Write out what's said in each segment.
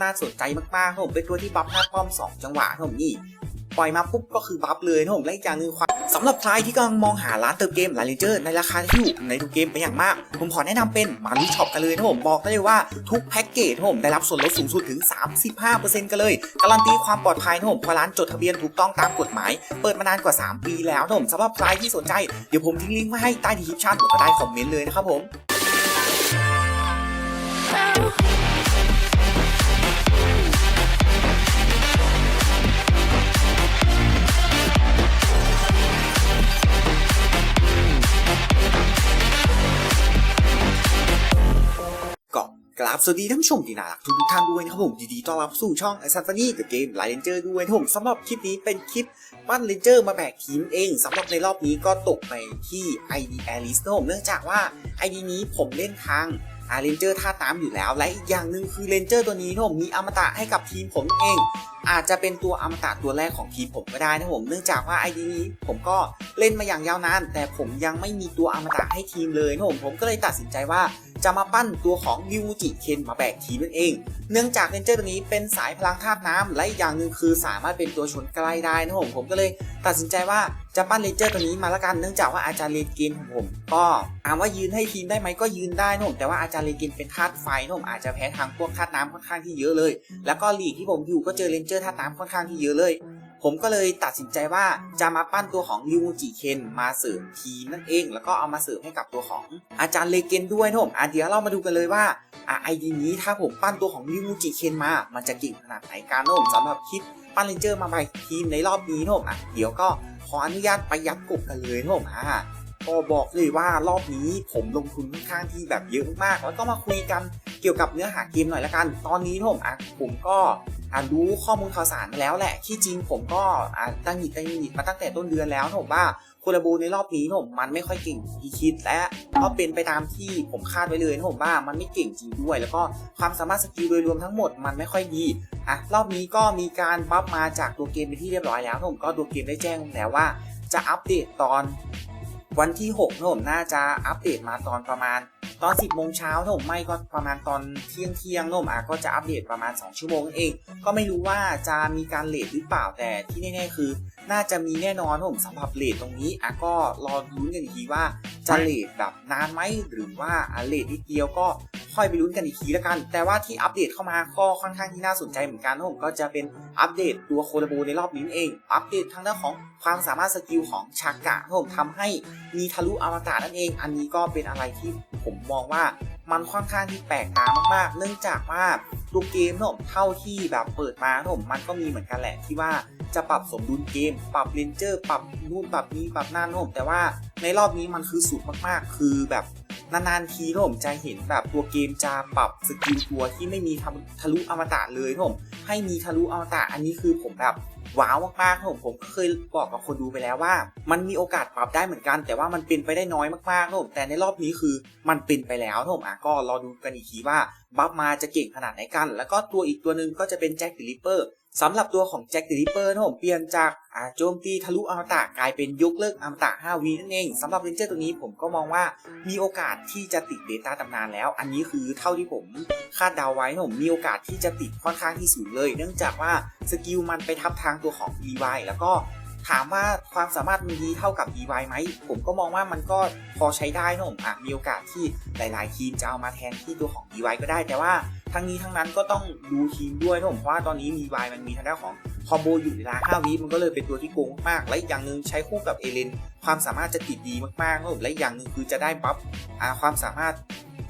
น่าสนใจมากๆครับผมเป็นตัวที่บัฟหน้าป้อม 2 จังหวะครับผมนี่ปล่อยมาปุ๊บก็คือบัฟเลยนะผมและอีกอย่างนึงความสำหรับใครที่กำลังมองหาร้านเติมเกมหลายเลเจอร์ในราคาที่ถูกในทุกเกมเป็นอย่างมาก ผมขอแนะนำเป็นมารุช็อปกันเลยนะผมบอกได้เลยว่าทุกแพ็กเกจนะผมได้รับส่วนลดสูงสุดถึง 35%กันเลย การันตีความปลอดภัยนะผมเพราะร้านจดทะเบียนถูกต้องตามกฎหมาย เปิดมานานกว่า 3 ปีแล้วนะผมสำหรับใครที่สนใจเดี๋ยวผมทิ้งลิงก์ไว้ให้ใต้ดีคริปชั่นหรือใต้คอมเมนต์เลยนะครับผม ก็กราบสวัสดีท่านผู้ชมที่น่ารักทุกท่านด้วยนะครับผมยินดีต้อนรับสู่ช่องไอซันฟานี่กับเกมไลเลนเจอร์ด้วยนะครับผมสำหรับคลิปนี้เป็นคลิปปั้นเลนเจอร์มาแบกทีมเองสำหรับในรอบนี้ก็ตกไปที่ ID a l i s นะครับผมเนื่องจากว่า ID นี้ผมเล่นทางอาเลนเจอร์ท่าน้ำอยู่แล้ว และอีกอย่างหนึ่งคือเลนเจอร์ตัวนี้นะครับผมมีอมตะให้กับทีมผมเอง อาจจะเป็นตัวอมตะตัวแรกของทีมผมก็ได้นะครับผมเนื่องจากว่า ID นี้ผมก็เล่นมาอย่างยาวนาน แต่ผมยังไม่มีตัวอมตะให้ทีมเลยนะผมผมก็เลยตัดสินใจว่า จะมาปั้นตัวของริวจิเคนมาแบกทีมนั่นเอง เนื่องจากเรนเจอร์ตัวนี้เป็นสายพลังธาตุน้ำและอย่างหนึ่งคือสามารถเป็นตัวชนใกล้ได้นะผมผมก็เลยตัดสินใจว่าจะปั้นเรนเจอร์ตัวนี้มาละกันเนื่องจากว่าอาจารย์เลนเกมของผม ก็ถามว่ายืนให้ทีมได้ไหมก็ยืนได้นะผมแต่ว่าอาจารย์เลนเกมเป็นธาตุไฟนะผมอาจจะแพ้ทางพวกธาตุน้ำค่อนข้างที่เยอะเลย แล้วก็ลีกที่ผมอยู่ก็เจอเรนเจอร์ธาตุน้ำค่อนข้างที่เยอะเลย ผมก็เลยตัดสินใจว่าจะมาปั้นตัวของริวจิเคนมาเสริมทีมนั่นเอง แล้วก็เอามาเสริมให้กับตัวของอาจารย์เลเกนด้วยนะผมอะเดี๋ยวเรามาดูกันเลยว่าอะไอดีนี้ถ้าผมปั้นตัวของริวจิเคนมา มันจะเก่งขนาดไหนการนะผมสำหรับคิดปั้นเลนเจอร์มาใบทีมในรอบนี้นะผมอะเดี๋ยวก็ขออนุญาตไปยัดกบกันเลยนะผมอะก็บอกเลยว่ารอบนี้ผมลงทุนค่อนข้างที่แบบเยอะมากแล้วก็มาคุยกันเกี่ยวกับเนื้อหาเกมหน่อยละกัน ตอนนี้นะผมอะผมก็ รู้ข้อมูลข่าวสารแล้วแหละที่จริงผมก็ตั้งหยิบตั้งหยิบมาตั้งแต่ต้นเดือนแล้วนะผมว่าโคลาบูในรอบนี้นะผมมันไม่ค่อยเก่งที่คิดและก็เป็นไปตามที่ผมคาดไว้เลยนะผมว่ามันไม่เก่งจริงด้วย แล้วก็ความสามารถสกิลโดยรวมทั้งหมดมันไม่ค่อยดีอะรอบนี้ก็มีการบัฟมาจากตัวเกมเป็นที่เรียบร้อยแล้วนะผมก็ตัวเกมได้แจ้งแล้วว่าจะอัปเดตตอนวันที่6นะผมน่าจะอัปเดตมาตอนประมาณ ตอน 10โมงเช้าถ้าผมไม่ก็ประมาณตอนเที่ยงเที่ยงๆนะผมอะก็จะอัปเดตประมาณ 2 ชั่วโมงเอง ก็ไม่รู้ว่าจะมีการเลทหรือเปล่าแต่ที่แน่ๆคือ น่าจะมีแน่นอนผมสำหรับเลทตรงนี้อะก็รอรุ้นกันอีกทีว่าจะเลทแบบนานไหมหรือว่าเลทนิดเดียวก็ ค่อยไปลุ้นกันอีกทีแล้วกัน แต่ว่าที่อัปเดตเข้ามาก็ค่อนข้างที่น่าสนใจเหมือนกันนะผมก็จะเป็นอัปเดตตัวโคลาโบในรอบนี้เอง อัปเดตทางด้านของความสามารถสกิลของชากะนะผมทำให้มีทะลุอวตารนั่นเอง อันนี้ก็เป็นอะไรที่ผมมองว่ามันค่อนข้างที่แปลกตามากๆ เนื่องจากว่าตัวเกมนะผมเท่าที่แบบเปิดมานะผมมันก็มีเหมือนกันแหละที่ว่าจะปรับสมดุลเกม ปรับเลนเจอร์ ปรับนู่นปรับนี้ปรับนั่นนะผมแต่ว่าในรอบนี้มันคือสุดมากๆ คือแบบ นานๆทีนะผมจะเห็นแบบตัวเกมจะปรับสกิลตัวที่ไม่มีทำทะลุอมตะเลยนะผมให้มีทะลุอมตะอันนี้คือผมแบบว้าวมากๆครับผมผมก็เคยบอกกับคนดูไปแล้วว่า มันมีโอกาสปรับได้เหมือนกัน แต่ว่ามันเป็นไปได้น้อยมากๆครับผมแต่ในรอบนี้คือมันเป็นไปแล้วครับผมอะก็รอดูกันอีกทีว่าบัฟมาจะเก่งขนาดไหนกัน แล้วก็ตัวอีกตัวหนึ่งก็จะเป็นแจ็คเดลิเปอร์สำหรับตัวของแจ็คเดลิเปอร์นะผมเปลี่ยนจากโจมตีทะลุอมตะกลายเป็นยกเลิกอมตะ 5 วีนั่นเองสำหรับเรนเจอร์ตัวนี้ผมก็มองว่ามีโอกาสที่จะติดเบต้าตำนานแล้ว อันนี้คือเท่าที่ผมคาดเดาไว้นะผมมีโอกาสที่จะติดค่อนข้างที่สูงเลย เนื่องจากว่าสกิลมันไปทับทางตัวของ EY แล้วก็ ถามว่าความสามารถมันดีเท่ากับ EY ไหม ผมก็มองว่ามันก็พอใช้ได้นะผมอะมีโอกาสที่หลายๆ ทีมจะเอามาแทนที่ตัวของ EY ก็ได้ แต่ว่าทั้งนี้ทั้งนั้นก็ต้องดูทีมด้วยนะผมเพราะว่าตอนนี้ EY มันมีทางด้านของคอมโบอยู่เวลา5วิมันก็เลยเป็นตัวที่โกงมาก และอย่างหนึ่งใช้คู่กับเอเลนความสามารถจะติดดีมากๆนะผมและอีกอย่างหนึ่งคือจะได้บัฟอ่าความสามารถ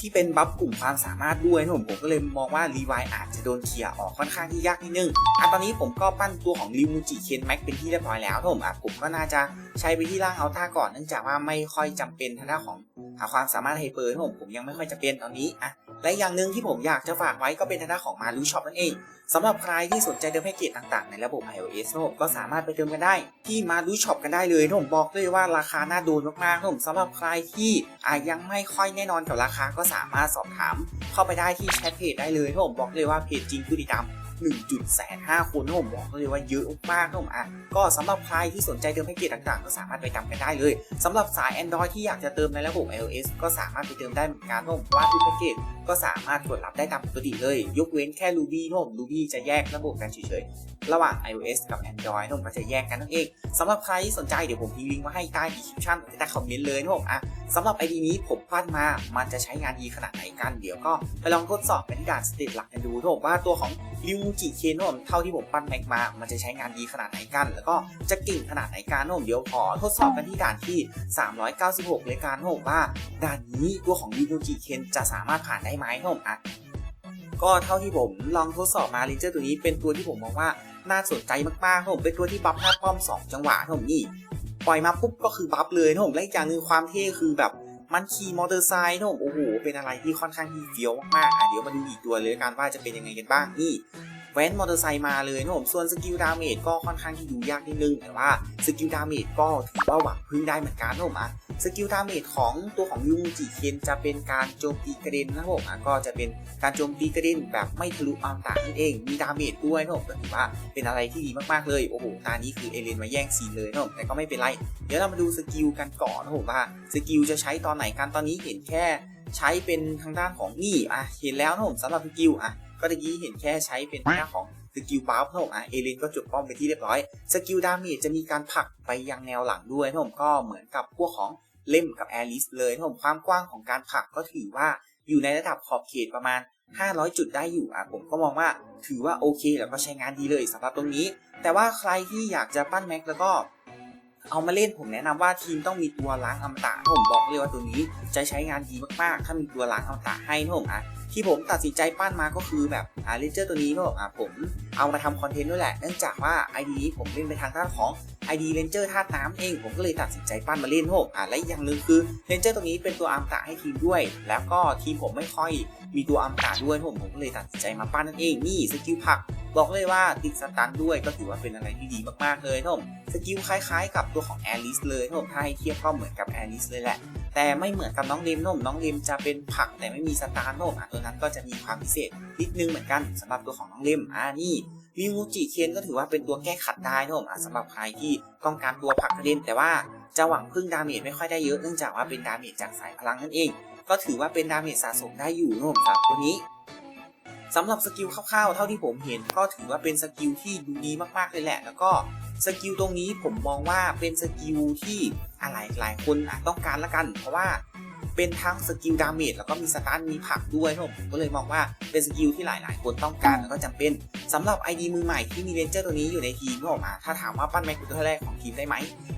ที่เป็นบัฟกลุ่มความสามารถด้วยนะผมผมก็เลยมองว่ารีไวอาจจะโดนเคลียร์ออกค่อนข้างที่ยากนิดนึงอะตอนนี้ผมก็ปั้นตัวของริมูจิเคนแม็กเป็นที่เรียบร้อยแล้วนะผมอะผมก็น่าจะใช้ไปที่ล่างอัลต้าก่อนเนื่องจากว่าไม่ค่อยจำเป็นทางด้านของหาความสามารถไฮเปอร์ผมผมยังไม่ค่อยจะเป็นตอนนี้อะและอย่างหนึ่งที่ผมอยากจะฝากไว้ก็เป็นทางด้านของมาลูช็อปนั่นเองสำหรับใครที่สนใจเดิมแพ็กเกจต่างๆ ในระบบ iOS นะผมก็สามารถไปเติมกันได้ ที่มาลูช็อปกันได้เลยนะผมบอกเลยว่าราคาน่าดูมากๆนะผมสำหรับใครที่อาจยังไม่ค่อยแน่นอนกับราคาก็สามารถสอบถาม เข้าไปได้ที่แชทเพจได้เลยนะผมบอกเลยว่าเพจจริงคือดีดำ 1.85 คนผมบอกเลยว่าเยอะมากครับผมอะก็สำหรับใครที่สนใจเติมแพ็กเกจต่างๆ ก็สามารถไปทำกันได้เลยสำหรับสาย Android ที่อยากจะเติมในระบบ iOS ก็สามารถไปเติมได้เหมือนกันครับผมว่าทุกแพ็กเกจก็สามารถกดรับได้ตามปกติเลย ยกเว้นแค่ Ruby ครับผม Ruby จะแยกระบบกันเฉยๆระหว่าง iOS กับ Android ครับผมก็จะแยกกันนั่นเองสำหรับใครที่สนใจเดี๋ยวผมพิมพ์ลิงก์ไว้ให้ใต้ description ใต้คอมเมนต์เลยครับผมอะสำหรับ ID นี้ผมพลาดมา มันจะใช้งานดีขนาดไหนกัน เดี๋ยวก็ไปลองทดสอบเป็นการสเตตหลักกันดูครับผมว่าตัวของ Liu วจิเคนนมเท่าที่ผมปั้นแม็กมา มันจะใช้งานดีขนาดไหนกัน แล้วก็จะเก่งขนาดไหนกันนะผมเดี๋ยวขอทดสอบกันที่ด่านที่ 396เลยกันนะผมว่าด่านนี้ตัวของริวจิเคนจะสามารถผ่านได้ไหมนะผมอะก็เท่าที่ผมลองทดสอบมาเลนเจอร์ตัวนี้เป็นตัวที่ผมมองว่าน่าสนใจมากๆครับผมเป็นตัวที่บัฟหน้าป้อม 2 จังหวะครับผมนี่ปล่อยมาปุ๊บก็คือบัฟเลยครับผมและอีกอย่างนึงความเท่คือแบบมันขี่มอเตอร์ไซค์ครับผมโอ้โหเป็นอะไรที่ค่อนข้างที่เฟี้ยวมากๆอะเดี๋ยวมาดูอีกตัวเลยกันว่าจะเป็นยังไงกันบ้างนี่ แว้นมอเตอร์ไซค์มาเลยนะผมส่วนสกิลดาเมจก็ค่อนข้างที่ดูยากนิดนึงแต่ว่าสกิลดาเมจก็ถือว่าหวังพึ่งได้เหมือนกันนะผมอะสกิลดาเมจของตัวของยูมูจิเคนจะเป็นการโจมตีกระเด็นนะครับผมอะก็จะเป็นการโจมตีกระเด็นแบบไม่ทะลุอมตะนั่นเองมีดาเมจด้วยนะผมก็ถือว่าเป็นอะไรที่ดีมากๆเลยโอ้โหตานี้คือเอเลนมาแย่งซีนเลยนะผมแต่ก็ไม่เป็นไร เดี๋ยวเรามาดูสกิลกันก่อนนะผมว่าสกิลจะใช้ตอนไหนกันตอนนี้เห็นแค่ใช้เป็นทางด้านของนี่อะเห็นแล้วนะผมสำหรับสกิลอะ ก็ตะกี้เห็นแค่ใช้เป็นทางด้าของสกิลบัฟนะครับผมอะเอเลนก็จบป้อมไปที่เรียบร้อยสกิลดาเมจจะมีการผลักไปยังแนวหลังด้วยนะครับผมก็เหมือนกับพวกของเล่มกับแอลิสเลยนะครับผมความกว้างของการผลักก็ถือว่าอยู่ในระดับขอบเขตประมาณ 500 จุดได้อยู่อะผมก็มองว่าถือว่าโอเคแล้วก็ใช้งานดีเลยสำหรับตรงนี้ แต่ว่าใครที่อยากจะปั้นแม็กแล้วก็เอามาเล่นผมแนะนำว่าทีมต้องมีตัวล้างอมตะผมบอกเลยว่าตัวนี้จะใช้งานดีมากๆ ถ้ามีตัวล้างอมตะให้นผมอะ ที่ผมตัดสินใจปั้นมาก็คือแบบอ่าเลนเจอร์ตัวนี้ก็ผมอะผมเอามาทำคอนเทนต์ด้วยแหละ เนื่องจากว่าไอดีนี้ผมเล่นไปทางด้านของ ID Ranger ธาตุน้ำเอง ผมก็เลยตัดสินใจปั้นมาเล่นโหกอะและอย่างหนึ่งคือ Ranger ตัวนี้เป็นตัวอัมตะให้ทีมด้วย แล้วก็ทีมผมไม่ค่อยมีตัวอัมตะด้วยผมผมก็เลยตัดสินใจมาปั้นนั่นเองนี่สกิลผักบอกเลยว่าติดสตันด้วยก็ถือว่าเป็นอะไรที่ดีมากๆเลยนะผมสกิลคล้ายๆ กับตัวของแอลิสเลยนะผมถ้าให้เทียบก็เหมือนกับแอลิสเลยแหละ แต่ไม่เหมือนกับน้องเลมนมน้องเลมจะเป็นผักแต่ไม่มีสตาร์โนะผมอะตัวนั้นก็จะมีความพิเศษนิดนึงเหมือนกันสำหรับตัวของน้องเล่มอ่านี่วิมูจิเคียนก็ถือว่าเป็นตัวแก้ขัดได้นะผมสำหรับใครที่ต้องการตัวผักกระเด็นแต่ว่าจะหวังพึ่งดาเมจไม่ค่อยได้เยอะเนื่องจากว่าเป็นดาเมจจากสายพลังนั่นเอง ก็ถือว่าเป็นดาเมจสะสมได้อยู่นะผมครับตัวนี้สำหรับสกิลคร่าวๆ เท่าที่ผมเห็นก็ถือว่าเป็นสกิลที่ดูดีมากๆเลยแหละ แล้วก็สกิลตรงนี้ผมมองว่าเป็นสกิลที่อะไรหลายคนอาจต้องการละกัน เพราะว่า เป็นทั้งสกิลดาเมจแล้วก็มีสตาร์มีผักด้วยนะผมผมก็เลยมองว่าเป็นสกิลที่หลาย ๆ คนต้องการแล้วก็จำเป็นสำหรับ ID มือใหม่ที่มีเรนเจอร์ตัวนี้อยู่ในทีมก็ออกมาถ้าถามว่าปั้นแม็กเป็นตัวแรกของทีมได้ไหม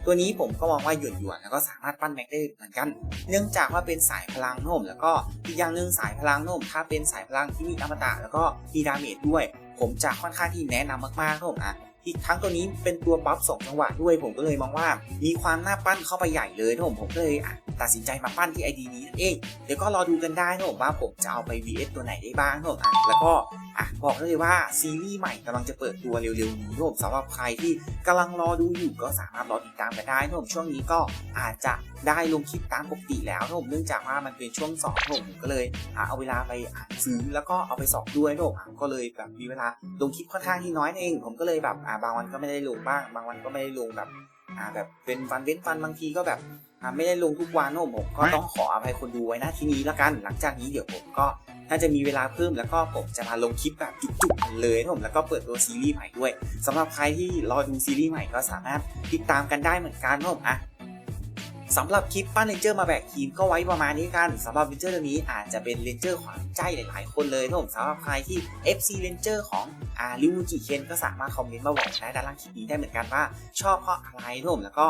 ตัวนี้ผมก็มองว่าหยวนหยวนแล้วก็สามารถปั้นแม็กได้เหมือนกัน เนื่องจากว่าเป็นสายพลังโน้มแล้วก็อีกอย่างหนึ่งสายพลังโน้มถ้าเป็นสายพลังที่มีอมตะแล้วก็มีดาเมจด้วย ผมจะค่อนข้างที่แนะนำมากๆโน้มอะ อีกทั้งตัวนี้เป็นตัวบัฟสองจังหวะด้วยผมก็เลยมองว่า มีความน่าปั้นเข้าไปใหญ่เลยนะผมผมก็เลยอะตัดสินใจมาปั้นที่ไอดีนี้นั่นเองเดี๋ยวก็รอดูกันได้นะผมว่าผมจะเอาไป VS ตัวไหนได้บ้างนะผมแล้วก็ อะบอกได้เลยว่าซีรีส์ใหม่กำลังจะเปิดตัวเร็วๆนี้นะผมสำหรับใครที่กำลังรอดูอยู่ก็สามารถรอติดตามกันได้นะผมช่วงนี้ก็อาจจะได้ลงคลิปตามปกติแล้วนมเนื่องจากว่ามันเป็นช่วงสอบนะผมก็เลยเอาเวลาไปอ่านซื้อแล้วก็เอาไปสอบด้วยนะผมก็เลยแบบมีเวลาลงคลิปค่อนข้างที่น้อยเอง ผมก็เลยแบบอะบางวันก็ไม่ได้ลงบ้าง บางวันก็ไม่ได้ลงแบบ อ่าแบบเป็นวันเว้นวันบางทีก็แบบอ่าไม่ได้ลงทุกวันนะผมผมก็ต้องขออภัยคนดูไว้หน้าที่นี้แล้วกัน หลังจากนี้เดี๋ยวผมก็น่าจะมีเวลาเพิ่มแล้วก็ผมจะมาลงคลิปแบบจุกๆเลยนะผมแล้วก็เปิดตัวซีรีส์ใหม่ด้วยสำหรับใครที่รอดูซีรีส์ใหม่ก็สามารถติดตามกันได้เหมือนกันนะผมอะ สำหรับคลิปปั้นเลนเจอร์มาแบกทีมก็ไว้ประมาณนี้กันสำหรับเลนเจอร์ตัวนี้อาจจะเป็นเลนเจอร์ขวางใจหลายๆ คนเลยนะผมสำหรับใครที่ FC เลนเจอร์ของอาริวจิเคนก็สามารถคอมเมนต์มาบอกได้ด้านล่างคลิปนี้ได้เหมือนกันว่า ชอบเพราะอะไรนะผมแล้วก็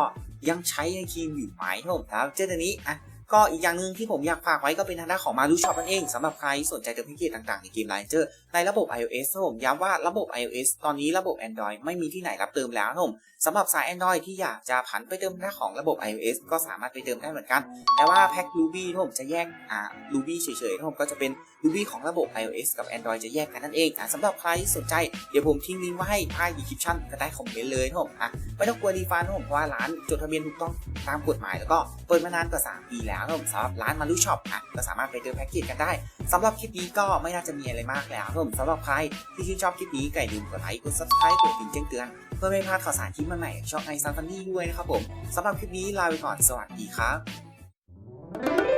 ยังใช้ในทีมอยู่ไหมนะผมครับเจอตัวนี้อะ ก็อีกอย่างหนึ่งที่ผมอยากฝากไว้ก็เป็นทางด้านของมารูช็อปนั่นเองสำหรับใครสนใจเติมแพ็กเกจต่างๆ ในเกมไลน์เจอร์ในระบบ iOS นผมย้ำว่าระบบ iOS ตอนนี้ระบบ Android ไม่มีที่ไหนรับเติมแล้วนผมสำหรับสาย Android ที่อยากจะผันไปเติมหน้าของระบบ iOS ก็สามารถไปเติมได้เหมือนกัน แต่ว่าแพ็ก Ruby นผมจะแยกอ่า Ruby เฉยๆนผมก็จะเป็น Ruby ของระบบ iOS กับ Android จะแยกกันนั่นเองอะสำหรับใครที่สนใจเดี๋ยวผมทิ้งลิงก์ไว้ให้ใต้ description ก็ได้คอมเมนต์เลยนผมอะไม่ต้องกลัวรีฟันผมเพราะว่าร้านจดทะเบียนถูกต้องตามกฎหมายแล้วก็เปิดมานานกว่า 3 ปีแล้วครับผมสำหรับร้านมารุช็อปอะก็สามารถไปเจอแพ็กเกจกันได้สำหรับคลิปนี้ก็ไม่น่าจะมีอะไรมากแล้วครับผมสำหรับใครที่ชื่นชอบคลิปนี้ก็อย่าลืมกดไลค์กด subscribe กดกระดิ่งแจ้งเตือนเพื่อไม่พลาดข่าวสารคลิปใหม่ๆช่องไอซันฟันนี่ด้วยนะครับผมสำหรับคลิปนี้ลาไปก่อนสวัสดีครับ